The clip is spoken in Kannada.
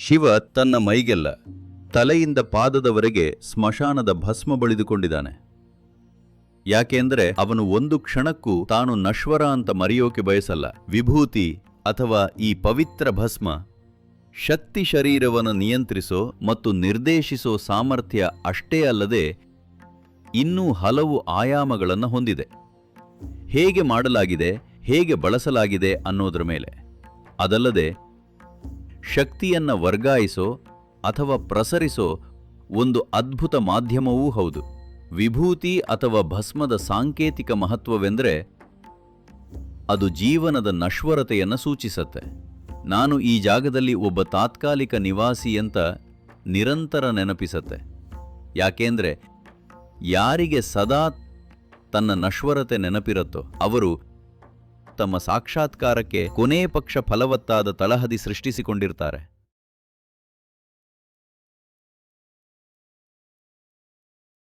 ಶಿವ ತನ್ನ ಮೈಗೆಲ್ಲ ತಲೆಯಿಂದ ಪಾದದವರೆಗೆ ಸ್ಮಶಾನದ ಭಸ್ಮ ಬಳಿದುಕೊಂಡಿದ್ದಾನೆ. ಯಾಕೆಂದರೆ ಅವನು ಒಂದು ಕ್ಷಣಕ್ಕೂ ತಾನು ನಶ್ವರ ಅಂತ ಮರೆಯೋಕೆ ಬಯಸಲ್ಲ. ವಿಭೂತಿ ಅಥವಾ ಈ ಪವಿತ್ರ ಭಸ್ಮ ಶಕ್ತಿ ಶರೀರವನ್ನು ನಿಯಂತ್ರಿಸೋ ಮತ್ತು ನಿರ್ದೇಶಿಸೋ ಸಾಮರ್ಥ್ಯ ಅಷ್ಟೇ ಅಲ್ಲದೆ ಇನ್ನೂ ಹಲವು ಆಯಾಮಗಳನ್ನು ಹೊಂದಿದೆ. ಹೇಗೆ ಮಾಡಲಾಗಿದೆ, ಹೇಗೆ ಬಳಸಲಾಗಿದೆ ಅನ್ನೋದ್ರ ಮೇಲೆ. ಅದಲ್ಲದೆ ಶಕ್ತಿಯನ್ನ ವರ್ಗಾಯಿಸೋ ಅಥವಾ ಪ್ರಸರಿಸೋ ಒಂದು ಅದ್ಭುತ ಮಾಧ್ಯಮವೂ ಹೌದು. ವಿಭೂತಿ ಅಥವಾ ಭಸ್ಮದ ಸಾಂಕೇತಿಕ ಮಹತ್ವವೆಂದರೆ ಅದು ಜೀವನದ ನಶ್ವರತೆಯನ್ನು ಸೂಚಿಸತ್ತೆ. ನಾನು ಈ ಜಾಗದಲ್ಲಿ ಒಬ್ಬ ತಾತ್ಕಾಲಿಕ ನಿವಾಸಿ ಅಂತ ನಿರಂತರ ನೆನಪಿಸತ್ತೆ. ಯಾಕೆಂದ್ರೆ ಯಾರಿಗೆ ಸದಾ ತನ್ನ ನಶ್ವರತೆ ನೆನಪಿರುತ್ತೋ, ಅವರು ತಮ್ಮ ಸಾಕ್ಷಾತ್ಕಾರಕ್ಕೆ ಕೊನೇ ಪಕ್ಷ ಫಲವತ್ತಾದ ತಳಹದಿ ಸೃಷ್ಟಿಸಿಕೊಂಡಿರ್ತಾರೆ.